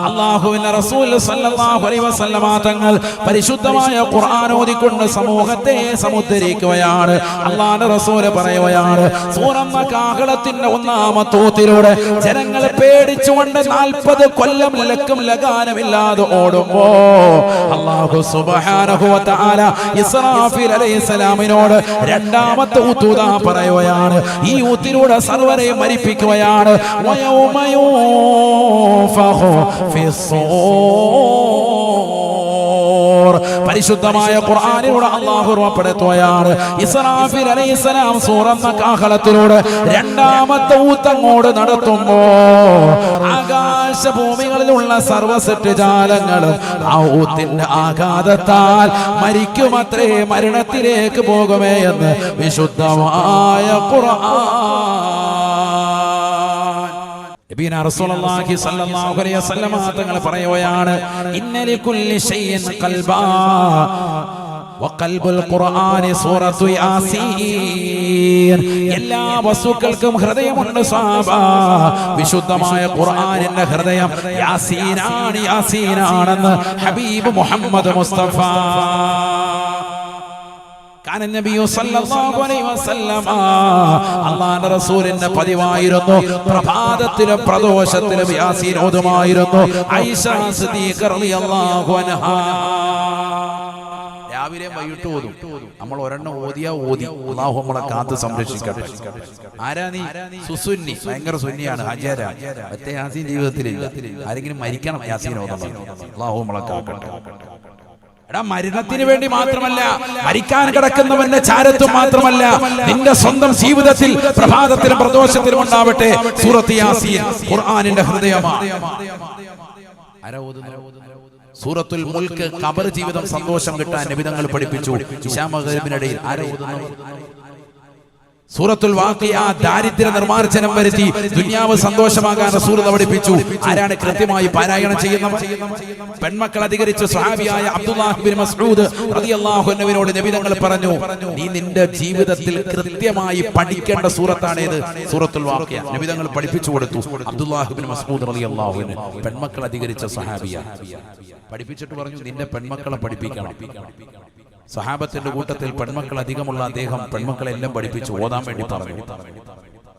അള്ളാഹുവിന്റെ റസൂൽ സല്ലല്ലാഹു അലൈഹി വസല്ലമ തങ്ങൾ പരിശുദ്ധമായ ഖുർആൻ ഓതിക്കൊണ്ട് സമൂഹത്തെ സമുദ്ധരിക്കുകയാണ് അള്ളാഹുവിന്റെ റസൂൽ പറയുകയാണ് സൂറന്ന കാഹളത്തിന്റെ ഒന്നാമത്തോത്തിലൂടെ ജനങ്ങളെ പേടിച്ചുകൊണ്ട് നാൽപ്പത് കൊല്ലം ലക്കും ലഗാനമില്ലാതെ ഓടുമ്പോ അള്ളാഹു സുബ്ഹാനഹു വ തആല ഇസ്രാഫീൽ അലൈഹിസ്സലാമിനോട് രണ്ടാമത്തെ ഊത്തൂത പറയുകയാണ്. ഈ ഊത്തിലൂടെ സർവരെയും മരിപ്പിക്കുകയാണ്. വയൗമയോ പരിശുദ്ധമായ ഖുർആാനിലൂടെ അള്ളാഹു ഉറപ്പെടുത്തുകയാണ് ഇസ്രാഫിൽ അലൈഹിസ്സലാം സൂറന്ന കാഹളത്തിലൂടെ രണ്ടാമത്തെ ഊത്തങ്ങോട് നടത്തുമ്പോ ആകാശഭൂമികളിലുള്ള സർവസെറ്റ് ജാലങ്ങളും ആ ഊത്തിന്റെ ആഘാതത്താൽ മരിക്കുമത്രേ മരണത്തിലേക്ക് പോകുമേ എന്ന് വിശുദ്ധമായ ഖുർആൻ തങ്ങൾ പറയുകയാണ് എല്ലാ വസ്തുക്കൾക്കും ഹൃദയമുണ്ട് വിശുദ്ധമായ ഖുർആനിന്റെ ഹൃദയം യാസീനാണ് യാസീനാണെന്ന് ഹബീബ് മുഹമ്മദ് മുസ്തഫ. അല്ലാഹുവിന്റെ റസൂലിന്റെ പതിവായിരുന്നു. പ്രഭാതത്തിലും പ്രദോഷത്തിലും യാസീൻ ഓതുമായിരുന്നു രാവിലെ വൈകിട്ട് ഓതും. നമ്മൾ ഒരെണ്ണം ഓതിയാ ഓതി. അള്ളാഹു നമ്മളെ കാത്ത് സംരക്ഷിക്കട്ടെ. ആരാ നീ? സുസുന്നി. ഭയങ്കര സുന്നിയാണ്. ഹജാര. മറ്റേ യാസീൻ ജീവിതത്തിലില്ല. ആരെങ്കിലും മരിക്കണം യാസീൻ ഓതണം അള്ളാഹു നമ്മളെ കാക്കട്ടെ. എടാ മരണത്തിന് വേണ്ടി മാത്രമല്ല മരിക്കാൻ കിടക്കുന്നവന്റെ ചാരത്വം മാത്രമല്ല നിന്റെ സ്വന്തം ജീവിതത്തിൽ പ്രഭാതത്തിലും പ്രദോഷത്തിലും ഉണ്ടാവട്ടെ. സൂറത്ത് യാസീൻ ഖുർആനിന്റെ ഹൃദയമാണ്. ആരാ സൂറത്തുൽ മുൽക്ക് കബർ ജീവിതം സന്തോഷം കിട്ടാൻ നിബിധങ്ങൾ പഠിപ്പിച്ചു. ഇഷാ മകരിബിനിടയിൽ ഓതുന്നത്? സൂറത്തുൽ വാക്കിയ ദാരിദ്ര്യ നിർമ്മാർജനം വരുത്തി ദുന്യാവ് സന്തോഷമാകാൻ റസൂൽ പഠിപ്പിച്ചു ആരാണ് കൃത്യമായി പാരായണം ചെയ്യുന്നവർ പെൺമക്കൾ അധികരിച്ച സ്വഹാബിയായ അബ്ദുല്ലാഹിബിൻ മസ്ഊദ് റളിയല്ലാഹു അൻഹുവിനോട് പറഞ്ഞു നീ നിന്റെ ജീവിതത്തിൽ കൃത്യമായി പഠിക്കേണ്ട സൂറത്താണ് ഇത് സൂറത്തുൽ വാഖിയ. നബി തങ്ങൾ പഠിപ്പിച്ചു കൊടുത്തു. അബ്ദുല്ലാഹിബിൻ മസ്ഊദ് റളിയല്ലാഹു അൻഹു പെൺമക്കൾ അധികരിച്ച സ്വഹാബിയ. പഠിപ്പിച്ചിട്ട് പറഞ്ഞു നിന്റെ പെൺമക്കളെ പഠിപ്പിക്കണം. സഹാബത്തിന്റെ കൂട്ടത്തിൽ പെൺമക്കൾ അധികമുള്ള അദ്ദേഹം പെൺമക്കളെല്ലാം പഠിപ്പിച്ച് ഓതാൻ വേണ്ടി പറഞ്ഞു.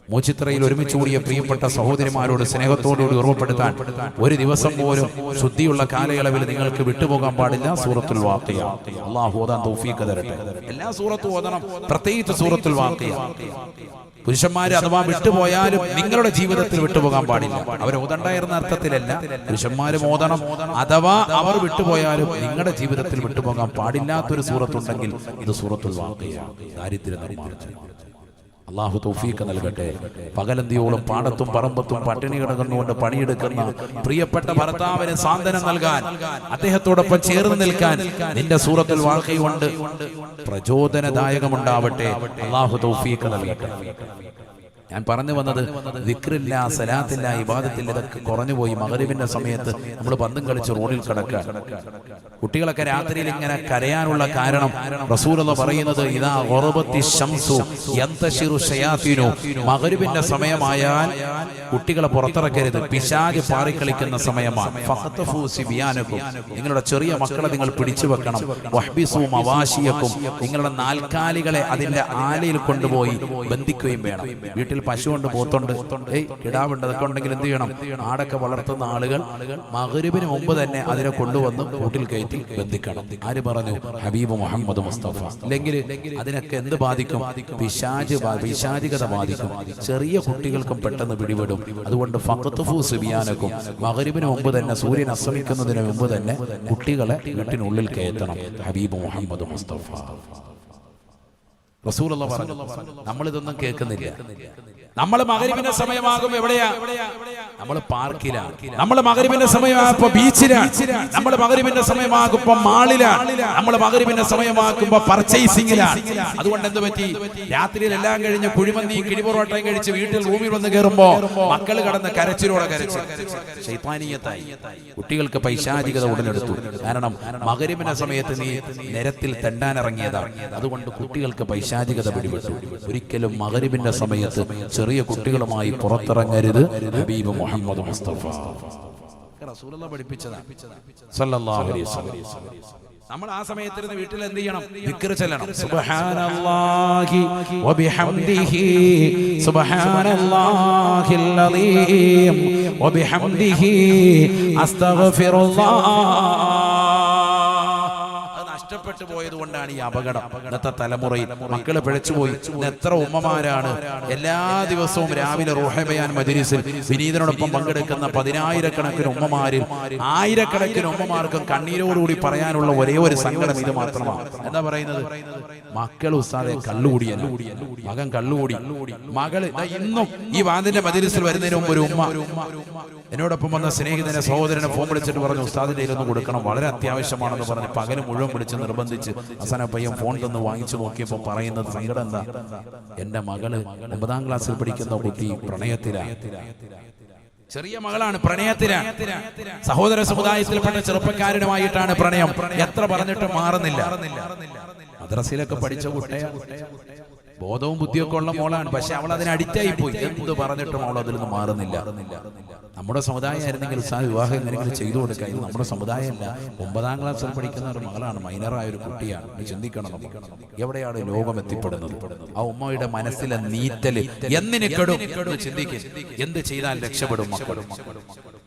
മൂച്ചിത്രയിൽ ഒരുമിച്ച് കൂടിയ പ്രിയപ്പെട്ട സഹോദരിമാരോട് സ്നേഹത്തോടുകൂടി ഓർമ്മപ്പെടുത്താൻ ഒരു ദിവസം പോലും ശുദ്ധിയുള്ള കാലയളവിൽ നിങ്ങൾക്ക് വിട്ടുപോകാൻ പാടില്ല. സൂറത്തുൽ വാക്കിയ. അള്ളാഹു ഓതാൻ തൗഫീഖ് തരട്ടെ. എല്ലാ സൂറത്തും ഓതണം. പ്രത്യേകിച്ച് സൂറത്തുൽ വാക്കിയ. പുരുഷന്മാര് അഥവാ വിട്ടുപോയാലും നിങ്ങളുടെ ജീവിതത്തിൽ വിട്ടുപോകാൻ പാടില്ല. അവർ ഓതണ്ടായിരുന്ന അർത്ഥത്തിലല്ല പുരുഷന്മാരും ഓതണം അഥവാ അവർ വിട്ടുപോയാലും നിങ്ങളുടെ ജീവിതത്തിൽ വിട്ടുപോകാൻ പാടില്ലാത്തൊരു സൂറത്തുണ്ടെങ്കിൽ ഇത് സൂറത്തുൽ വാക്കുകയാണ് ദാരിദ്ര്യ നിർമ്മാർജനം അള്ളാഹു തൗഫീഖ് നൽകട്ടെ. പകലന്തിയോളം പാടത്തും പറമ്പത്തും പട്ടിണി കിടന്നുകൊണ്ട് പണിയെടുക്കുന്ന പ്രിയപ്പെട്ട ഭർത്താവിന് സാന്ത്വനം നൽകാൻ അദ്ദേഹത്തോടൊപ്പം ചേർന്ന് നിൽക്കാൻ നിന്റെ സൂറത്തിൽ വാഴ്ക്കയുണ്ട് പ്രചോദനദായകമുണ്ടാവട്ടെ. അള്ളാഹു തൗഫീഖ് നൽകട്ടെ. ഞാൻ പറഞ്ഞു വന്നത് വിക്രില്ല സലാത്തില്ല ഇബാദത്തില്ല ഇതൊക്കെ കുറഞ്ഞുപോയി മകരവിന്റെ സമയത്ത് നമ്മൾ പന്തും കളിച്ച് റോഡിൽ കിടക്കുക. കുട്ടികളൊക്കെ രാത്രിയിൽ ഇങ്ങനെ കരയാനുള്ള കാരണം റസൂൽ എന്ന് പറയുന്നത് ഇതാ ഒറബത്തി ശംസു യന്തശിറു ഷയാത്തിനു. മകരുവിന്റെ സമയമായാൽ കുട്ടികളെ പുറത്തിറക്കരുത്. പിശാജ് പാറിക്കളിക്കുന്ന സമയമാണ്. നിങ്ങളുടെ ചെറിയ മക്കളെ നിങ്ങൾ പിടിച്ചു വെക്കണം. വഹ്ബിസും അവാശിയക്കും നിങ്ങളുടെ നാൽക്കാലികളെ അതിന്റെ ആലയിൽ കൊണ്ടുപോയി ബന്ധിക്കുകയും വേണം. വീട്ടിൽ പശുവുണ്ട് പോത്തുണ്ട്. ഏയ് കിടാവുണ്ട് അതൊക്കെ ഉണ്ടെങ്കിൽ എന്ത് ചെയ്യണം? ആടൊക്കെ വളർത്തുന്ന ആളുകൾ മകരുവിന് മുമ്പ് തന്നെ അതിനെ കൊണ്ടുവന്ന് കൂട്ടിൽ കയറ്റി ബന്ധിക്കണം. ആര് പറഞ്ഞു? ഹബീബ് മുഹമ്മദ് മുസ്തഫ. അല്ലെങ്കിൽ അതിനൊക്കെ എന്ത് ബാധിക്കും? പിശാജ് പിശാചികത ബാധിക്കും. ചെറിയ കുട്ടികൾക്കും പെട്ടെന്ന് പിടിപെടും. അതുകൊണ്ട് ഫഖത്തുഫു മകരുവിന് മുമ്പ് തന്നെ സൂര്യൻ അസ്തമിക്കുന്നതിന് മുമ്പ് തന്നെ കുട്ടികളെ വീട്ടിനുള്ളിൽ കയറ്റണം. ഹബീബ് മുഹമ്മദ് മുസ്തഫ. റസൂലുള്ള പറഞ്ഞു നമ്മളിതൊന്നും കേൾക്കുന്നില്ല. നമ്മൾ മകരിവിന്റെ സമയമാകും എവിടെയാ? നമ്മൾ പാർക്കിലാണ് നമ്മൾ മകരിവിന്റെ സമയമാകുമ്പോ ബീച്ചിലാണ് നമ്മൾ മകരിവിന്റെ സമയമാകുമ്പോ മാളിലാണ് നമ്മൾ മകരിവിന്റെ സമയമാക്കുമ്പോ പർച്ചേസിംഗിലാണ് അതുകൊണ്ട് എന്ത് പറ്റി? രാത്രിയിൽ എല്ലാം കഴിഞ്ഞ് കുഴിമന്തിയും കിഴിപൊറോട്ടയും കഴിച്ച് വീട്ടിൽ റൂമിൽ വന്ന് കയറുമ്പോ മക്കൾ കടന്ന് കരച്ചിലോടെ കരച്ചു. ശൈത്താനീയത്തായി. കുട്ടികൾക്ക് പൈശാചികത ഉടലെടുത്തു. കാരണം മകരിവിന്റെ സമയത്ത് നീ നിരത്തിൽ തെണ്ടാനിറങ്ങിയതാണ് അതുകൊണ്ട് കുട്ടികൾക്ക് പൈശാചികത പിടിപെട്ടു. ഒരിക്കലും മകരിവിന്റെ സമയത്ത് ചെറിയ കുട്ടികളുമായി പുറത്തിറങ്ങരുത്. ഹബീബ് മുഹമ്മദ് മുസ്തഫ. നമ്മൾ ആ സമയത്തിരുന്ന് വീട്ടിൽ എന്ത് ചെയ്യണം? ദിക്ർ ചെല്ലണം. സുബ്ഹാനല്ലാഹി വബിഹംദിഹി സുബ്ഹാനല്ലാഹിൽ അലീം വബിഹംദിഹി അസ്തഗ്ഫിറുല്ലാഹ്. പോയത് കൊണ്ടാണ് ഈ അപകടം. ഇന്നത്തെ തലമുറയിൽ മക്കൾ പിഴച്ചുപോയി. എത്ര ഉമ്മമാരാണ്. എല്ലാ ദിവസവും രാവിലെ റോഹബയാൻ മജിരിസിൽ വിനീതനോടൊപ്പം പങ്കെടുക്കുന്ന പതിനായിരക്കണക്കിന് ഉമ്മമാരിൽ ആയിരക്കണക്കിന് ഉമ്മമാർക്കും കണ്ണീരോടുകൂടി പറയാനുള്ള ഒരേ ഒരു സങ്കടം ഇത് മാത്രമാണ്. എന്താ പറയുന്നത്? മക്കൾ ഉസ്താദെ കള്ളുകൂടിയല്ല. മകൻ കള്ളുകൂടി. മകൾ ഇന്നും ഈ വാതിന്റെ മജിലിസിൽ വരുന്നതിന് മുമ്പ് ഒരു ഉമ്മ. എന്നോടൊപ്പം വന്ന സ്നേഹിതനെ സഹോദരനെ ഫോൺ വിളിച്ചിട്ട് പറഞ്ഞു ഉസ്താദിന്റെ ഇരുന്ന് കൊടുക്കണം. വളരെ അത്യാവശ്യമാണെന്ന് പറഞ്ഞ് പകൽ മുഴുവൻ വിളിച്ച് നിർബന്ധിച്ച് അവസാന പയ്യൻ ഫോൺ തന്ന് വാങ്ങിച്ചു നോക്കിയപ്പോൾ പറയുന്നത് സങ്കടം എന്താ? എന്റെ മകൾ ഒമ്പതാം ക്ലാസ്സിൽ പഠിക്കുന്ന കുട്ടി പ്രണയത്തിലാണ് ചെറിയ മകളാണ് പ്രണയത്തിലാണ് സഹോദര സമുദായത്തിൽപ്പെട്ട ചെറുപ്പക്കാരനുമായിട്ടാണ് പ്രണയം. എത്ര പറഞ്ഞിട്ടും മാറുന്നില്ല. മദ്രസയിലൊക്കെ പഠിച്ച കുട്ടിയാ ബോധവും ബുദ്ധിയൊക്കെ ഉള്ള മോളാണ്. പക്ഷെ അവൾ അതിന് അഡിക്റ്റായി പോയി. എന്ത് പറഞ്ഞിട്ടും അവൾ അതിൽ നിന്ന് മാറുന്നില്ല. നമ്മുടെ സമുദായം ആയിരുന്നെങ്കിൽ ഉത്സാഹ വിവാഹം എങ്ങനെയെങ്കിലും ചെയ്തു കൊടുക്കുക ഇത് നമ്മുടെ സമുദായമല്ല. ഒമ്പതാം ക്ലാസ്സിൽ പഠിക്കുന്ന ഒരു മകളാണ്. മൈനറായ ഒരു കുട്ടിയാണ്. ചിന്തിക്കണം നമുക്ക് എവിടെയാണ് ലോകം എത്തിപ്പെടുന്നത്? ആ ഉമ്മയുടെ മനസ്സിലെ നീറ്റൽ എന്നിന് കെടും? ചിന്തിക്കും. എന്ത് ചെയ്താൽ രക്ഷപ്പെടും മക്കൾ?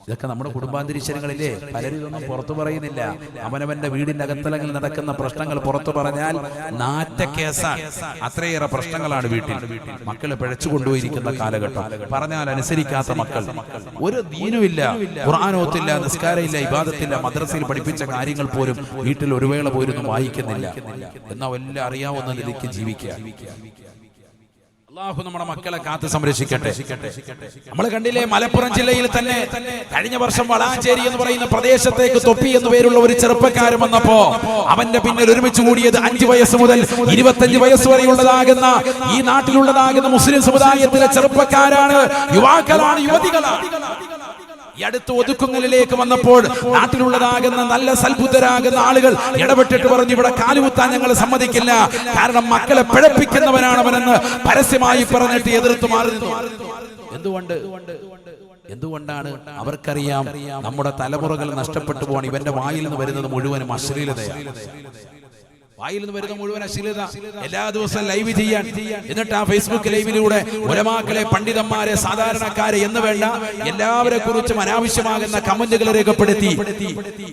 ഇതൊക്കെ നമ്മുടെ കുടുംബാന്തരീക്ഷങ്ങളില്ലേ? പലരും ഇതൊന്നും പുറത്തു പറയുന്നില്ല. അവനവന്റെ വീടിന്റെ അകത്തലങ്ങളിൽ നടക്കുന്ന പ്രശ്നങ്ങൾ പുറത്തു പറഞ്ഞാൽ നാറ്റ കേസാണ് അത്രയേറെ പ്രശ്നങ്ങളാണ് വീട്ടിൽ. മക്കളെ പിഴച്ചു കൊണ്ടുപോയിരിക്കുന്ന കാലഘട്ടം. പറഞ്ഞാൽ അനുസരിക്കാത്ത മക്കൾ. ഒരു ദീനുമില്ല ഖുർആാനോത്തില്ല നിസ്കാരമില്ല ഇബാദത്തില്ല മദ്രസയിൽ പഠിപ്പിച്ച കാര്യങ്ങൾ പോലും വീട്ടിൽ ഒരു വേള പോലും വായിക്കുന്നില്ല. എന്നാൽ എല്ലാം അറിയാവുന്ന നിലയ്ക്ക് ജീവിക്കുക. അള്ളാഹു നമ്മുടെ മക്കളെ കാത്തു സംരക്ഷിക്കട്ടെ. നമ്മൾ കണ്ടില്ലേ മലപ്പുറം ജില്ലയിൽ തന്നെ കഴിഞ്ഞ വർഷം വളാഞ്ചേരി എന്ന് പറയുന്ന പ്രദേശത്തേക്ക് തൊപ്പി എന്ന് പേരുള്ള ഒരു ചെറുപ്പക്കാരൻ വന്നപ്പോ അവന്റെ പിന്നിൽ ഒരുമിച്ച് കൂടിയത് അഞ്ചു വയസ്സ് മുതൽ ഇരുപത്തഞ്ച് വയസ്സ് വരെയുള്ളതാകുന്ന ഈ നാട്ടിലുള്ളതാകുന്ന മുസ്ലിം സമുദായത്തിലെ ചെറുപ്പക്കാരാണ്. യുവാക്കളാണ് യുവതികളാണ്. ഈ അടുത്ത് വന്നപ്പോൾ നാട്ടിലുള്ളതാകുന്ന നല്ല സൽബുദ്ധരാകുന്ന ആളുകൾ ഇടപെട്ടിട്ട് പറഞ്ഞു ഇവിടെ കാലുകുത്താൻ ഞങ്ങൾ സമ്മതിക്കില്ല. കാരണം മക്കളെ പിഴപ്പിക്കുന്നവനാണ് അവനെന്ന് പരസ്യമായി പറഞ്ഞിട്ട് എതിർത്ത് മാറി എന്തുകൊണ്ട്? എന്തുകൊണ്ടാണ്? അവർക്കറിയാം നമ്മുടെ തലമുറകൾ നഷ്ടപ്പെട്ടു പോകാൻ ഇവന്റെ വായിൽ നിന്ന് വരുന്നത് മുഴുവനും അശ്ലീലതയാണ്. വായിൽ നിന്ന് വരുന്ന മുഴുവൻ അശ്ലീലത. എല്ലാ ദിവസവും ലൈവ് ചെയ്യാൻ. എന്നിട്ട് ആ ഫേസ്ബുക്ക് ലൈവിലൂടെ ഒരമാക്കളെ പണ്ഡിതന്മാരെ സാധാരണക്കാരെ എന്ന് വേണ്ട എല്ലാവരെ കുറിച്ചും അനാവശ്യമാകുന്ന കമന്റുകൾ രേഖപ്പെടുത്തി.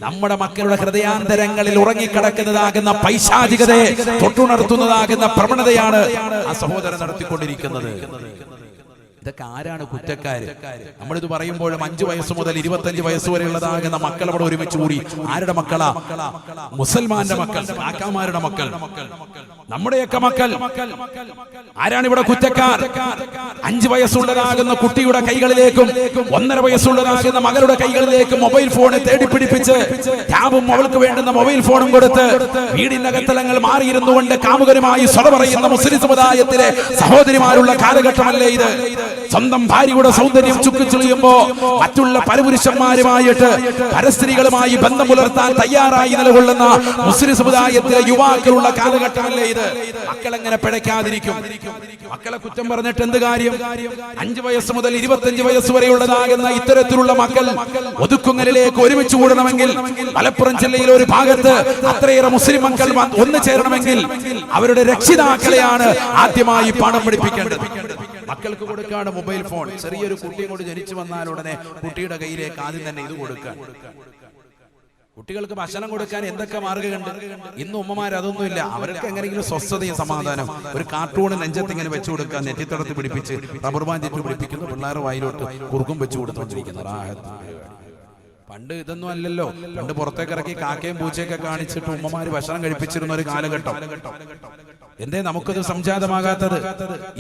നമ്മുടെ മക്കളുടെ ഹൃദയാന്തരങ്ങളിൽ ഉറങ്ങിക്കിടക്കുന്നതാകുന്ന പൈശാചികതയെ തൊട്ടുണർത്തുന്നതാകുന്ന പ്രവണതയാണ് ആ സഹോദരൻ നടത്തിക്കൊണ്ടിരിക്കുന്നത്. ഇതൊക്കെ ആരാണ് കുറ്റക്കാര്? നമ്മളിത് പറയുമ്പോഴും അഞ്ചു വയസ്സ് മുതൽ ഇരുപത്തഞ്ച് വയസ്സ് വരെയുള്ളതാകുന്ന മക്കൾ അവിടെ ഒരുമിച്ച് കൂടി. ആരുടെ മക്കളാ? മുസൽമാന്റെ മക്കൾ. കാക്കാമാരുടെ മക്കൾ. നമ്മുടെയൊക്കെ മക്കൾ. ആരാണ് ഇവിടെ കുറ്റക്കാർ? അഞ്ചു വയസ്സുള്ളതാകുന്ന കുട്ടിയുടെ കൈകളിലേക്കും ഒന്നര വയസ്സുള്ളതാകുന്ന മകളുടെ കൈകളിലേക്കും മൊബൈൽ ഫോൺ തേടിപ്പിടിപ്പിച്ച് ടാബും അവൾക്ക് വേണ്ടുന്ന മൊബൈൽ ഫോണും കൊടുത്ത് വീടിനകത്തലങ്ങൾ മാറിയിരുന്നു കൊണ്ട് കാമുകരുമായി സ്വത പറയുന്ന മുസ്ലിം സമുദായത്തിലെ സഹോദരിമാരുള്ള കാലഘട്ടമല്ലേ ഇത്? സ്വന്തം ഭാര്യയുടെ സൗന്ദര്യം ചുക്കിച്ചുളിയുമ്പോ മറ്റുള്ള പരപുരുഷന്മാരുമായിട്ട് പരസ്ത്രീകളുമായി ബന്ധം പുലർത്താൻ തയ്യാറായി നിലകൊള്ളുന്ന മുസ്ലിം സമുദായത്തിലെ യുവാക്കളുള്ള കാലഘട്ടമല്ലേ ഇത്? മക്കൾ എങ്ങനെ പിഴയ്ക്കാതിരിക്കും മക്കളെ കുറ്റം പറഞ്ഞിട്ട് എന്ത് കാര്യം? അഞ്ചു വയസ്സ് മുതൽ ഇരുപത്തഞ്ച് വയസ്സ് വരെയുള്ളതാകുന്ന ഇത്തരത്തിലുള്ള മക്കൾ ഒതുക്കുങ്ങലിലേക്ക് ഒരുമിച്ച് കൂടണമെങ്കിൽ മലപ്പുറം ജില്ലയിലെ ഒരു ഭാഗത്ത് അത്രയേറെ മുസ്ലിം മക്കൾ ഒന്ന് ചേരണമെങ്കിൽ അവരുടെ രക്ഷിതാക്കളെയാണ് ആദ്യമായി പണം പിടിപ്പിക്കേണ്ടത്. മക്കൾക്ക് കൊടുക്കാണ് മൊബൈൽ ഫോൺ. ചെറിയൊരു കുട്ടിയും കൂടി ജനിച്ചു വന്നാൽ ഉടനെ കുട്ടിയുടെ കയ്യിലേക്ക് ആദ്യം തന്നെ ഇത് കൊടുക്കാൻ. കുട്ടികൾക്ക് ഭക്ഷണം കൊടുക്കാൻ എന്തൊക്കെ മാർഗമുണ്ട് ഇന്ന് ഉമ്മമാർ അതൊന്നുമില്ല. അവർക്ക് എങ്ങനെയെങ്കിലും സ്വസ്ഥതയും സമാധാനം ഒരു കാർട്ടൂൺ നെഞ്ചത്ത് ഇങ്ങനെ വെച്ചു കൊടുക്കാൻ നെറ്റിത്തടത്ത് പിടിപ്പിച്ച് റബ്ബർ ബാൻഡ് പിടിപ്പിക്കുന്നു. പിള്ളേർ വായിലോട്ട് കുറുക്കും വെച്ചു കൊടുത്തോണ്ടിരിക്കുന്നു റാഹത്ത്. പണ്ട് ഇതൊന്നും അല്ലല്ലോ. പണ്ട് പുറത്തേക്ക് ഇറക്കി കാക്കയും പൂച്ചയൊക്കെ കാണിച്ചിട്ട് ഉമ്മമാര് ഭക്ഷണം കഴിപ്പിച്ചിരുന്ന ഒരു കാലഘട്ടം. എന്തേ നമുക്കത് സംജാതമാകാത്തത്?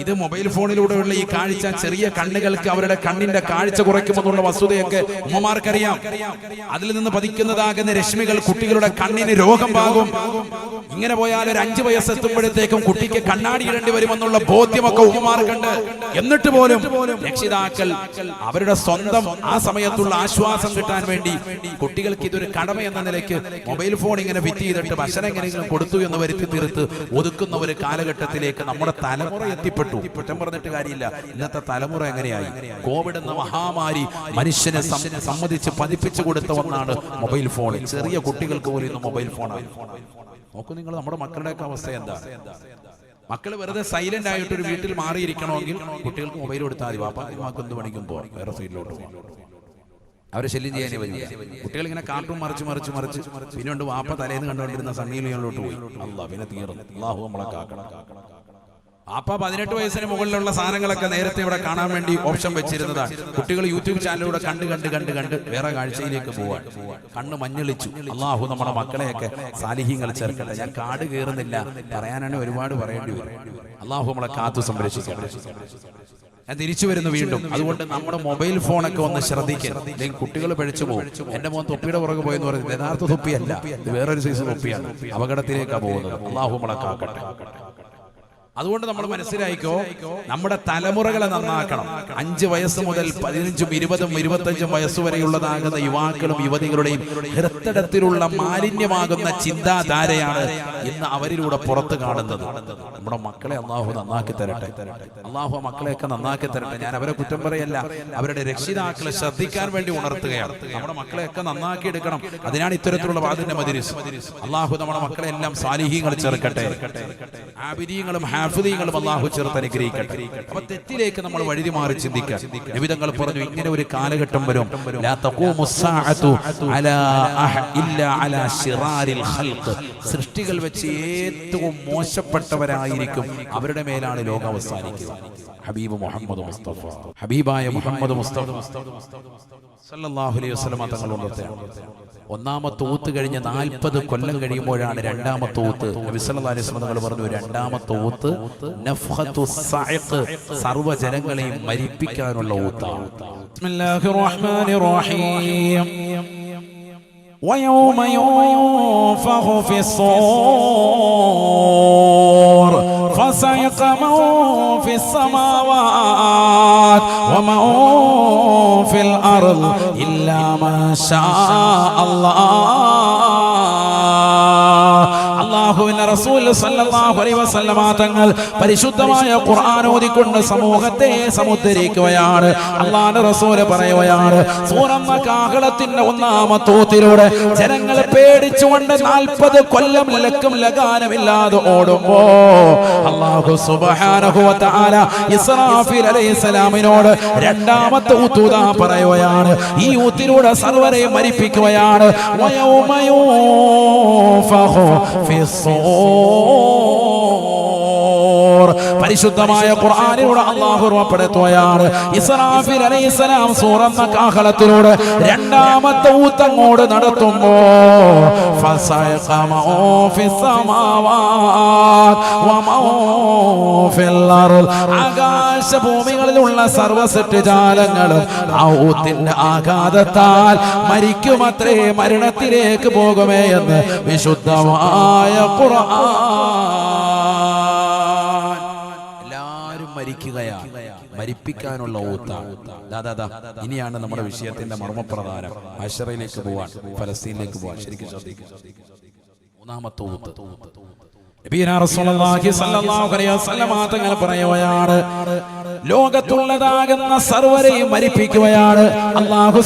ഇത് മൊബൈൽ ഫോണിലൂടെയുള്ള ഈ കാഴ്ച ചെറിയ കണ്ണുകൾക്ക് അവരുടെ കണ്ണിന്റെ കാഴ്ച കുറയ്ക്കുമെന്നുള്ള വസ്തുതയൊക്കെ ഉമ്മമാർക്കറിയാം. അതിൽ നിന്ന് പതിക്കുന്നതാകുന്ന രശ്മികൾ കുട്ടികളുടെ കണ്ണിന് രോഗം പാകും. ഇങ്ങനെ പോയാൽ ഒരു അഞ്ചു വയസ്സെത്തുമ്പോഴത്തേക്കും കുട്ടിക്ക് കണ്ണാടി ഇടേണ്ടി വരുമെന്നുള്ള ബോധ്യമൊക്കെ ഉമ്മമാർക്കുണ്ട്. എന്നിട്ട് പോലും രക്ഷിതാക്കൾ അവരുടെ സ്വന്തം ആ സമയത്തുള്ള ആശ്വാസം കിട്ടാൻ വേണ്ടി വേണ്ടി കുട്ടികൾക്ക് ഇതൊരു കടമ എന്ന നിലയ്ക്ക് മൊബൈൽ ഫോൺ ഇങ്ങനെ ഫിറ്റ് ചെയ്തിട്ട് ഭക്ഷണം എങ്ങനെയെങ്കിലും കൊടുത്തു എന്ന് വരുത്തി തീർത്ത് ഒതുക്കുന്ന ഒരു കാലഘട്ടത്തിലേക്ക് നമ്മുടെ തലമുറ എത്തിപ്പെട്ടു. കുറ്റം പറഞ്ഞിട്ട് കാര്യമില്ല. ഇന്നത്തെ തലമുറ എങ്ങനെയായി? കോവിഡ് എന്ന മഹാമാരി മനുഷ്യനെ സമ്മതിച്ച് പതിപ്പിച്ചു കൊടുത്ത ഒന്നാണ് മൊബൈൽ ഫോൺ. ചെറിയ കുട്ടികൾക്ക് പോലും ഇന്ന് മൊബൈൽ ഫോണാണ് നോക്കൂ നിങ്ങൾ നമ്മുടെ മക്കളുടെയൊക്കെ അവസ്ഥ എന്താ? മക്കൾ വെറുതെ സൈലന്റ് ആയിട്ട് ഒരു വീട്ടിൽ മാറിയിരിക്കണമെങ്കിൽ കുട്ടികൾക്ക് മൊബൈൽ കൊടുത്താൽ മതി. വാപ്പ വാക്ക് എന്ത് പണിക്കും പോകാം വേറെ സൈഡിലോട്ട് പോകാം അവരെ ശല്യം ചെയ്യാനേ വലിയ കുട്ടികൾ ഇങ്ങനെ കാർട്ടൂൺ മറിച്ച് മറിച്ച് മറിച്ച് പിന്നെ ഉണ്ട് വാപ്പ തലേന്ന് കണ്ടുകൊണ്ടിരുന്ന സണ്ണിയിലോട്ട് പോയി. അല്ല പിന്നെ തീർന്നു. അള്ളാഹു നമ്മളെ കാക്കണം. വാപ്പ പതിനെട്ട് വയസ്സിന് മുകളിലുള്ള സാധനങ്ങളൊക്കെ നേരത്തെ ഇവിടെ കാണാൻ വേണ്ടി ഓപ്ഷൻ വെച്ചിരുന്നതാണ് കുട്ടികൾ യൂട്യൂബ് ചാനലിലൂടെ കണ്ട് കണ്ട് കണ്ട് കണ്ട് വേറെ കാഴ്ചയിലേക്ക് പോവാൻ കണ്ണ് മഞ്ഞളിച്ചു. അള്ളാഹു നമ്മുടെ മക്കളെയൊക്കെ സാലിഹ്യങ്ങൾ ചേർക്കട്ടെ. ഞാൻ കാട് കയറുന്നില്ല പറയാനാണ് ഒരുപാട് പറയേണ്ടി വരും. അള്ളാഹു നമ്മളെ കാത്തു സംരക്ഷിക്കട്ടെ ഞാൻ തിരിച്ചു വരുന്നു വീണ്ടും. അതുകൊണ്ട് നമ്മുടെ മൊബൈൽ ഫോണൊക്കെ ഒന്ന് ശ്രദ്ധിക്കുക അല്ലെങ്കിൽ കുട്ടികൾ പിഴച്ചു പോകും. എന്റെ മോൻ തൊപ്പിയുടെ പുറകെ പോയെന്ന് പറയുന്നത് യഥാർത്ഥ തൊപ്പിയല്ല. വേറൊരു സൈസ് തൊപ്പിയാണ്. അപകടത്തിലേക്കാണ് പോകുന്നത്. അള്ളാഹു മുളക്കാക്കട്ടെ കാക്കട്ടെ. അതുകൊണ്ട് നമ്മൾ മനസ്സിലായിക്കോ നമ്മുടെ തലമുറകളെ നന്നാക്കണം. അഞ്ച് വയസ്സ് മുതൽ പതിനഞ്ചും ഇരുപതും ഇരുപത്തഞ്ചും വയസ്സ് വരെയുള്ളതാകുന്ന യുവാക്കളും യുവതികളുടെയും ഹൃത്തടത്തിലുള്ള മാലിന്യമാകുന്ന ചിന്താധാരയാണ് ഇന്ന് അവരിലൂടെ പുറത്ത് കാണുന്നത്. നമ്മുടെ മക്കളെ അള്ളാഹു നന്നാക്കി തരട്ടെ. അള്ളാഹു മക്കളെയൊക്കെ നന്നാക്കി തരട്ടെ. ഞാൻ അവരെ കുറ്റം പറയല്ല. അവരുടെ രക്ഷിതാക്കളെ ശ്രദ്ധിക്കാൻ വേണ്ടി ഉണർത്തുകയാണ്. നമ്മുടെ മക്കളെയൊക്കെ നന്നാക്കി എടുക്കണം. അതിനാണ് ഇത്തരത്തിലുള്ള വാദിന്റെ മതിരിസ് അള്ളാഹു നമ്മുടെ മക്കളെ എല്ലാം സാലിഹ്യങ്ങൾ ചേർക്കട്ടെ. ആബിദീങ്ങളും ഹാഫിദീങ്ങളും അള്ളാഹു ചേർത്ത് അനുഗ്രഹിക്കട്ടെ അപ്പൊ തെറ്റിലേക്ക് നമ്മൾ വഴുതി മാറി നിമിതങ്ങൾ പറഞ്ഞു ഇങ്ങനെ ഒരു കാലഘട്ടം വരും. സൃഷ്ടികൾ വെച്ച് ഏറ്റവും മോശപ്പെട്ടവരായിരിക്കും. അവരുടെ മേലാണ് ലോകം അവസാനിക്കുക. ഹബീബ് മുഹമ്മദ് മുസ്തഫ ഹബീബായ മുഹമ്മദ് മുസ്തഫ സല്ലല്ലാഹു അലൈഹി വസല്ലമ തങ്ങൾ ഉണർത്തുകയാണ് ഒന്നാമത്തെ ഊത്ത് കഴിഞ്ഞ് നാൽപ്പത് കൊല്ലം കഴിയുമ്പോഴാണ് രണ്ടാമത്തെ ഊത്ത് നബി സല്ലല്ലാഹു അലൈഹി വസല്ലം തങ്ങൾ പറഞ്ഞു രണ്ടാമത്തെ ഊത്ത് നഫ്ഖത്തു സഅഖ് സർവ്വജനങ്ങളെയും മരിപ്പിക്കാനുള്ള ഊത്താണ് ബിസ്മില്ലാഹിർ റഹ്മാനിർ റഹീം ويوم ينفخ في الصور فصعق من في السماوات ومن في الأرض إلا ما شاء الله. അള്ളാഹുവിന്റെ റസൂൽ സല്ലല്ലാഹു അലൈഹി വസല്ലമ തങ്ങൾ പരിശുദ്ധമായ ഖുർആൻ ഓതിക്കൊണ്ട് സമൂഹത്തെ സമുദ്ധരിക്കുകയാണ്. അള്ളാഹുവിന്റെ റസൂൽ പറയുകയാണ് സൂറന്ന കാഹളത്തിന്റെ ഒന്നാമത്തെ ഊത്തിലൂടെ ജനങ്ങൾ പേടിച്ചുകൊണ്ട് നാൽപ്പത് കൊല്ലം ലക്കും ലഗാനമില്ലാതെ ഓടുമ്പോ അള്ളാഹു സുബ്ഹാനഹു വ തആല ഇസ്രാഫീൽ അലൈഹിസ്സലാമിനോട് രണ്ടാമത്തെ ഊത്തൂത പറയുകയാണ്. ഈ ഊത്തിലൂടെ സർവരെയും മരിപ്പിക്കുകയാണ്. വയൗമ യൂഫഖു പരിശുദ്ധമായ ഖുർആാനിലൂടെ അള്ളാഹു ഓർമ്മപ്പെടുത്തുകയാണ് ഇസ്രാഫിൽ അലൈഹിസ്സലാം സൂറന്ന കാഹളത്തിലൂടെ രണ്ടാമത്തെ ഊത്തങ്ങോട് നടത്തുമ്പോ ആകാശഭൂമികളിലുള്ള സർവസൃഷ്ടി ജാലങ്ങളും ഊത്തിന്റെ ആഘാതത്താൽ മരിക്കുമത്രേ മരണത്തിലേക്ക് പോകുമേ എന്ന് വിശുദ്ധമായ ഖുർആൻ മരിപ്പിക്കാനുള്ള ദാ ഇനിയാണ് നമ്മുടെ വിഷയത്തിന്റെ മർമ്മപ്രധാനം അഷറയിലേക്ക് പോവാൻ ഫലസ്തീനിലേക്ക് പോവാൻ. ശരിക്കും മൂന്നാമത്തെ ഊത്ത്. തങ്ങൾ പറയുകയാണ്. ലോകത്തുള്ളതാകുന്ന സർവരെയും മരിപ്പിക്കുകയാണ്. അള്ളാഹു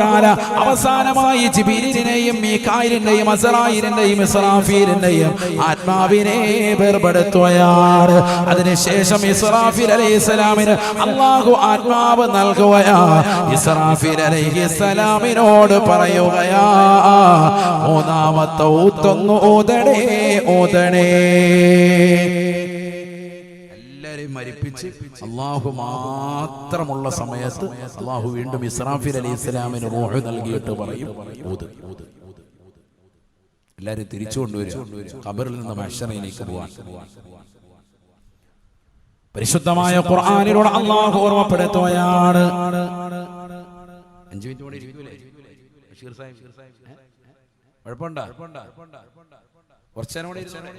തആല അവസാനമായി ജിബീലിനെയും മീകായിലിനെയും അസറായിലിനെയും ഇസ്രാഫീലിനെയും ആത്മാവിനെ വേർപെടുത്തുകയാണ്. അതിനുശേഷം ഇസ്രാഫിൽ അലൈഹി ഇസ്ലാമിന് അള്ളാഹു ആത്മാവ് നൽകുകയാ. ഇസ്രാഫിൽ അലൈഹി അലൈഹിസ്സലാമിനോട് പറയുകയാ മൂന്നാമത്തെ ഊത്തൊന്നു ഊതണേ ഊതണേ എല്ലാരെയും മരിപ്പിച്ച് അള്ളാഹു മാത്രമുള്ള സമയത്ത് അള്ളാഹു വീണ്ടും ഇസ്രാഫിൽ അലി ഇസ്ലാമിന് റൂഹ് നൽകിയിട്ട് പറയും ഊത് എല്ലാരും തിരിച്ചു കൊണ്ടുവരും ഖബറിൽ നിന്ന് മഷറയിലേക്ക് പോവാൻ പരിശുദ്ധമായ ഖുർആനിലൂടെ അള്ളാഹു ഓർമ്മപ്പെടുത്തുകയാണ് അഞ്ചു മിനിറ്റ് കൂടി? കുഴപ്പമുണ്ടോ കുറച്ചു നേരം കൂടി ഇരുന്നോളെ.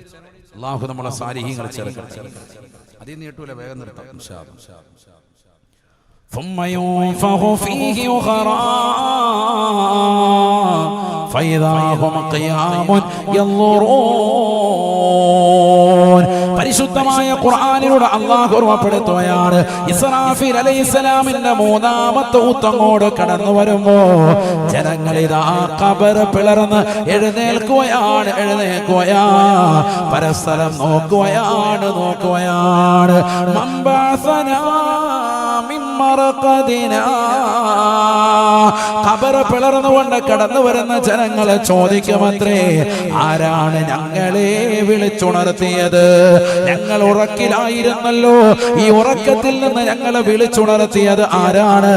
അള്ളാഹു നമ്മളെ സാരിഹ്യങ്ങൾ ചേർക്കട്ടെ അതിൽ നീട്ടൂല വേഗം നിർത്താം ഇൻഷാ അല്ലാ. ثم ينفخ فيه أخرى فإذا هم قيام ينظرون പരിശുദ്ധമായ ഖുർആാനിലൂടെ അള്ളാഹു ഓർമ്മപ്പെടുത്തുകയാണ്. ഇസ്രാഫിൽ അലൈഹിസ്സലാമിന്റെ മൂന്നാമത്തെ ഊത്തങ്ങോട് കടന്നു വരുമ്പോ ജനങ്ങൾ ഇതാ കബർ പിളർന്ന് എഴുന്നേൽക്കുകയാണ് എഴുന്നേൽക്കുകയാ. പരസ്പരം നോക്കുകയാണ് നോക്കുകയാണ്. മമ്പാസനാ ഖബറ് പിളർന്നുകൊണ്ട് കടന്നു വരുന്ന ജനങ്ങളെ ചോദിക്കുമത്രേ ആരാണ് ഞങ്ങളെ വിളിച്ചുണർത്തിയത്? ഞങ്ങൾ ഉറക്കിലായിരുന്നല്ലോ. ഈ ഉറക്കത്തിൽ നിന്ന് ഞങ്ങളെ വിളിച്ചുണർത്തിയത് ആരാണ്.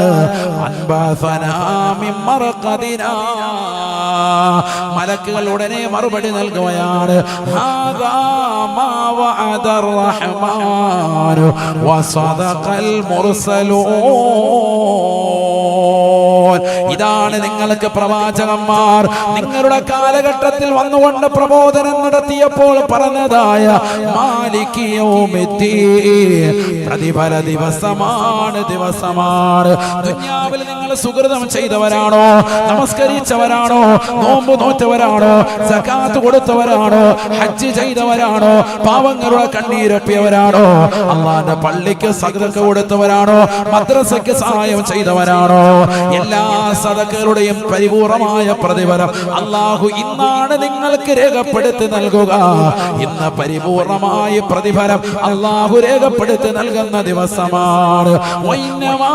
മലക്കുകൾ ഉടനെ മറുപടി നൽകുകയാണ് ഹാദാ മാ 哦哦哦哦哦哦哦哦 ഇതാണ് നിങ്ങൾക്ക് പ്രവാചകന്മാർ. നിങ്ങളുടെ കാലഘട്ടത്തിൽ വന്നുകൊണ്ട് പ്രബോധനം നടത്തിയപ്പോൾ പറഞ്ഞതായ പ്രതിഫല ദിവസമാണ് ദിവസമാണ് ദുന്യാവിൽ നിങ്ങൾ സുഹൃതം ചെയ്തവരാണോ? നമസ്കരിച്ചവരാണോ? നോമ്പ് നോറ്റവരാണോ? സകാത്ത് കൊടുത്തവരാണോ? ഹജ്ജ് ചെയ്തവരാണോ? പാവങ്ങളുടെ കണ്ണീരൊപ്പിയവരാണോ? അള്ളാന്റെ പള്ളിക്ക് സകതൊക്കെ കൊടുത്തവരാണോ? മദ്രസയ്ക്ക് സഹായം ചെയ്തവരാണോ? എല്ലാ സദക്കുകളുടെയും പരിപൂർണമായ പ്രതിഫലം അള്ളാഹു ഇന്നാണ് നിങ്ങൾക്ക് രേഖപ്പെടുത്തി നൽകുക ഇന്ന് പരിപൂർണമായ പ്രതിഫലം അള്ളാഹു രേഖപ്പെടുത്തി നൽകുന്ന ദിവസമാണ് വൈന്നമാ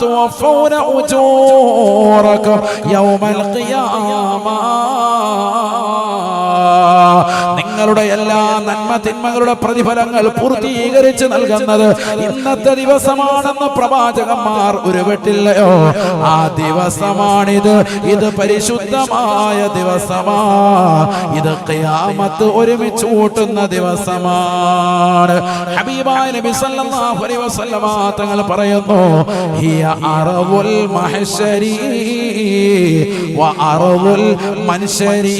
توفون أجوركم يوم القيامة നിങ്ങളുടെ എല്ലാ നന്മ തിന്മകളുടെ പ്രതിഫലങ്ങൾ പൂർത്തീകരിച്ച് നൽകുന്നത് ഇന്നത്തെ ദിവസമാണെന്ന് പ്രവാചകന്മാർ ഉരുവിട്ടില്ലയോ? ആ ദിവസമാണിത്. ഇത് പരിശുദ്ധമായ ദിവസമാ. ഇത് കയാമത്ത് ഒരുമിച്ച് കൂട്ടുന്ന ദിവസമാണ് ഹബീബായ നബി സല്ലല്ലാഹു അലൈഹി വസല്ലമ തങ്ങൾ പറയുന്നു ഹിയ അറവുൽ മഹശരി വ അറവുൽ മൻശരി.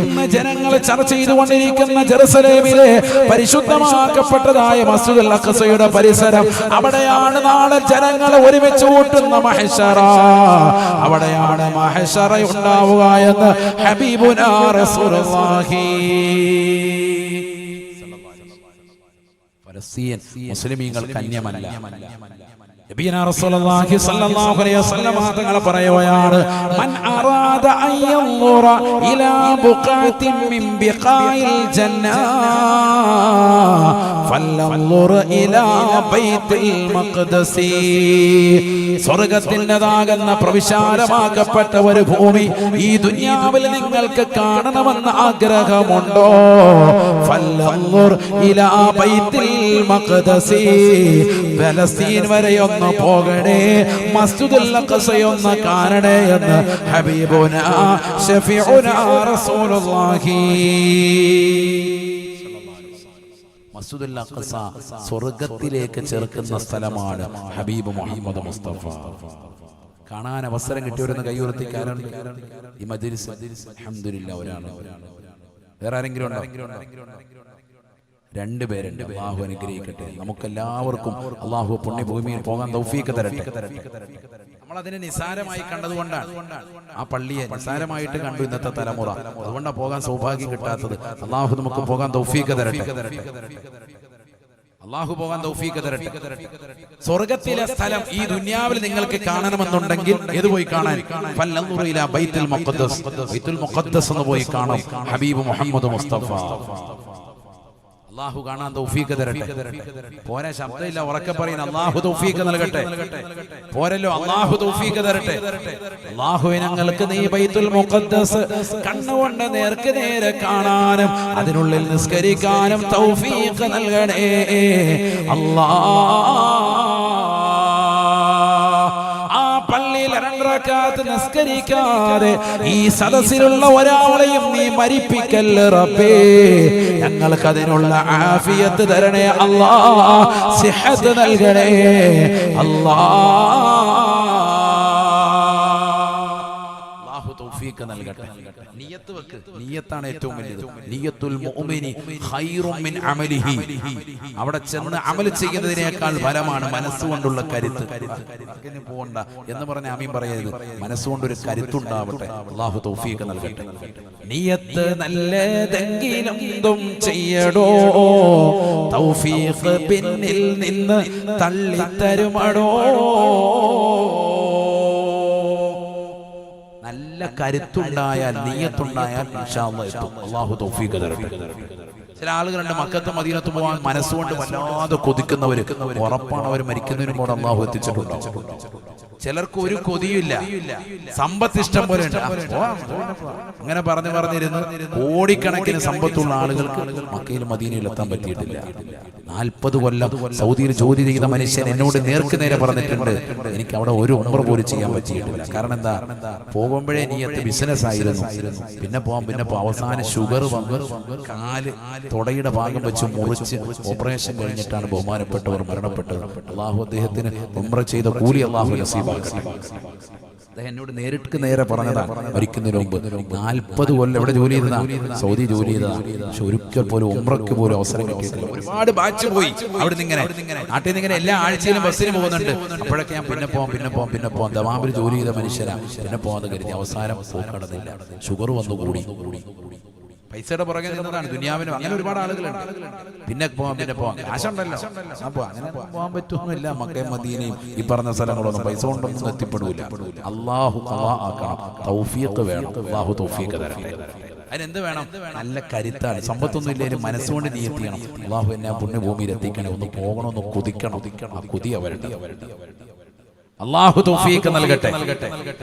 ഇന്ന് ജനങ്ങൾ ചർച്ച ചെയ്തുകൊണ്ടിരിക്കുന്ന ജെറുസലേമിലെ പരിശുദ്ധമാക്കപ്പെട്ടതായ മസ്ജിദുൽ അഖസയുടെ പരിസരം. അവിടെയാണ് നാളെ ജനങ്ങൾ ഒരുമിച്ച് കൂട്ടുന്ന മഹേശ്വര. അവിടെയാണ് മഹേശ്വര ഉണ്ടാവുക എന്ന് ഹബീബുനാ റസൂലുള്ളാഹി. ഫലസ്തീൻ മുസ്ലിമീങ്ങൾ കന്യമല്ല. മഖ്ദസി സ്വർഗത്തിന്റെതാകുന്ന പ്രവിശാലമാക്കപ്പെട്ട ഒരു ഭൂമി ഈ ദുനിയാവിൽ നിങ്ങൾക്ക് കാണണമെന്ന് ആഗ്രഹമുണ്ടോ? ഫലസ്തീൻ വരെ ഒന്ന് പോകണേ. മസ്ജിദുൽ കാണണേ എന്ന് ഹബീബുന ഷഫീഉന റസൂലുള്ളാഹി. മസ്ജിദുൽ അഖസ സ്വർഗത്തിലേക്ക് ചേർക്കുന്ന സ്ഥലമാണ് ഹബീബ് മുഹമ്മദ് മുസ്തഫ. കാണാൻ അവസരം കിട്ടിയവരെന്ന് കൈയുയർത്തിക്കാരുണ്ട് ഈ മജ്ലിസ് അൽഹംദുലില്ലാ ഒരാൾ. വേറെ ആരെങ്കിലും ഉണ്ടോ? രണ്ടുപേരുണ്ട് അള്ളാഹു അനുഗ്രഹിക്കട്ടെ. നമുക്കെല്ലാവർക്കും അള്ളാഹു പുണ്യഭൂമിയിൽ പോകാൻ തൗഫീക്ക് തരട്ടെ. നമ്മൾ അതിനെ നിസാരമായി കണ്ടതുകൊണ്ടാണ് ആ പള്ളിയെ നിസാരമായിട്ട് കണ്ടു ഇന്നത്തെ തലമുറ. അതുകൊണ്ടാണ് പോകാൻ സൗഭാഗ്യം കിട്ടാത്തത്. അള്ളാഹു നമുക്ക് പോകാൻ തൗഫീക്ക് തരട്ടെ. അള്ളാഹു പോകാൻ തൗഫീക്ക് തരട്ടെ. സ്വർഗത്തിലെ സ്ഥലം ഈ ദുനിയാവിൽ നിങ്ങൾക്ക് കാണണമെന്നുണ്ടെങ്കിൽ ഏത് പോയി കാണാൻ? ബൈത്തുൽ മുഖദ്ദസ്. ബൈത്തുൽ മുഖദ്ദസ് എന്ന് പോയി കാണാം ഹബീബ് മുഹമ്മദ് മുസ്തഫ. അള്ളാഹു കാണാൻ തൗഫീഖ് തരട്ടെ. പോരെ ശബ്ദമില്ല ഉറക്കെ പറയുന്ന അള്ളാഹു തൗഫീഖ് നൽകട്ടെ. പോരല്ലോ അള്ളാഹു തൗഫീഖ് തരട്ടെ. അള്ളാഹു ഞങ്ങൾക്ക് നീ ബൈത്തുൽ മുഖദ്ദസ് കണ്ണുകൊണ്ട് നേർക്ക് നേരെ കാണാനും അതിനുള്ളിൽ നിസ്കരിക്കാനും തൗഫീഖ് നൽകണേ. അല്ലാ രണ്ടറക്കാത്ത് നിസ്കരിക്കാതെ ഈ സദസ്സിലുള്ള ഒരാളെയും നീ മരിപ്പിക്കല്ല റബ്ബേ. ഞങ്ങൾക്ക് അതിനുള്ള ആഫിയത്ത് തരണേ അല്ലാ സിഹത്ത് നൽകണേ. അല്ലാ. തൗഫീഖ് നൽകട്ടെ. നിയത്ത് വെക്ക്. നിയത്താണ് ഏറ്റവും വലിയത്. നിയത്തുൽ മുഅ്മിനി ഖൈറും മിൻ അമലിഹി. അവിടെ ചെന്ന് അമൽ ചെയ്യുന്നതിനേക്കാൾ ഫലമാണ് മനസ്സുകൊണ്ടുള്ള കരുത്ത്. ഇനി പോകണ്ട എന്ന് പറഞ്ഞ ആമീൻ പറയരുത്. മനസ്സുകൊണ്ടൊരു കരുത്തുണ്ടാവട്ടെ അള്ളാഹു തൗഫീഖ് നൽകട്ടെ. നിയത്ത് നല്ലതെങ്കിലും ചെയ്യടോ. തൗഫീഖ് പിന്നിൽ നിന്ന് തള്ളിത്തരുമടോ. നല്ല കരുത്തുണ്ടായാൽ നീയത്തുണ്ടായാൽ അള്ളാഹു തൗഫീഖ് തരട്ടെ. ചില ആളുകളുണ്ട് മക്കത്ത് മദീനത്ത് പോകാൻ മനസ്സുകൊണ്ട് വല്ലാതെ കൊതിക്കുന്നവർ ഉറപ്പാണ് അവർ മരിക്കുന്നതിനും കൂടെ അള്ളാഹു എത്തിച്ചിട്ടുണ്ടാവും. ചിലർക്ക് ഒരു കൊതിയില്ല സമ്പത്ത് ഇഷ്ടം പോലെ ഉണ്ട്. അങ്ങനെ പറഞ്ഞു പറഞ്ഞിരുന്ന്. കോടിക്കണക്കിന് സമ്പത്തുള്ള ആളുകൾക്ക് മക്കയിൽ മദീനയിൽ എത്താൻ പറ്റിയിട്ടില്ല. നാൽപ്പത് കൊല്ലം സൗദിയിൽ ജോലി ചെയ്ത മനുഷ്യൻ എന്നോട് നേർക്ക് നേരെ പറഞ്ഞിട്ടുണ്ട്. എനിക്ക് അവിടെ ഒരു ഉമർ പോലും ചെയ്യാൻ പറ്റിയിട്ടില്ല. കാരണം എന്താ? പോകുമ്പോഴേ നീ നീയത്ത് ബിസിനസ് ആയിരുന്നു. പിന്നെ പോകാൻ പിന്നെ അവസാനം ഷുഗർ വന്ന് കാൽ തുടയുടെ ഭാഗം വെച്ച് മുറിച്ച് ഓപ്പറേഷൻ കഴിഞ്ഞിട്ടാണ് ബഹുമാനപ്പെട്ടവർ മരണപ്പെട്ടത്. അള്ളാഹു അദ്ദേഹത്തിന് ഉമ്ര ചെയ്ത കൂലി അള്ളാഹു അദ്ദേഹം എന്നോട് നേരിട്ട് നേരെ പറഞ്ഞതാണ് മരിക്കുന്നതിന് മുമ്പ് നാൽപ്പത് കൊല്ലം എവിടെ ജോലി ചെയ്തതാ? സൗദി ജോലി ചെയ്തതാ. പക്ഷെ ഒരിക്കൽ പോലും ഉമ്രക്ക് പോലും അവസരം കിട്ടിയിട്ടില്ല. ഒരുപാട് ബാച്ച് പോയി. അവിടെ ഇങ്ങനെ നാട്ടിൽ നിന്ന് ഇങ്ങനെ എല്ലാ ആഴ്ചയിലും ബസ്സിന് പോകുന്നുണ്ട്. അപ്പോഴൊക്കെ ഞാൻ പിന്നെ പോവാം പിന്നെ പോവാം പിന്നെ പോവാം. ദമാമിൽ ജോലി ചെയ്ത മനുഷ്യരാ പിന്നെ പോകാതെ കരുതി അവസാനം പോകണമെന്നില്ല ഷുഗർ വന്നു കൂടി പൈസയുടെ പുറകെ നിന്നതാണ്. ദുനിയാവിനും അങ്ങനെ ഒരുപാട് ആളുകളുണ്ട്. പിന്നെ പോവാം പിന്നെ പോവാം. കാശുണ്ടല്ലോ. അപ്പൊ അങ്ങനെ പോവാൻ പറ്റുന്നില്ല മക്കയും മദീനയും ഈ പറഞ്ഞ സ്ഥലങ്ങളൊന്നും പൈസ കൊണ്ടൊന്നും എത്തിപ്പെടൂല. അള്ളാഹു ആക്കണം. തൗഫീഖ് വേണം. അള്ളാഹു തൗഫീഖ് തരട്ടെ അതിനെന്ത് വേണം? നല്ല കരുത്താണ്. സമ്പത്തൊന്നും ഇല്ലെങ്കിലും മനസ്സുകൊണ്ട് നീയത്തിയണം അള്ളാഹു എന്നെ പുണ്യഭൂമിയിൽ എത്തിക്കണം ഒന്ന് പോകണം ഒന്ന് കൊതിക്കണം. ആ കൊതി അവരുടെ. അള്ളാഹു തൗഫീഖ് നൽകട്ടെ.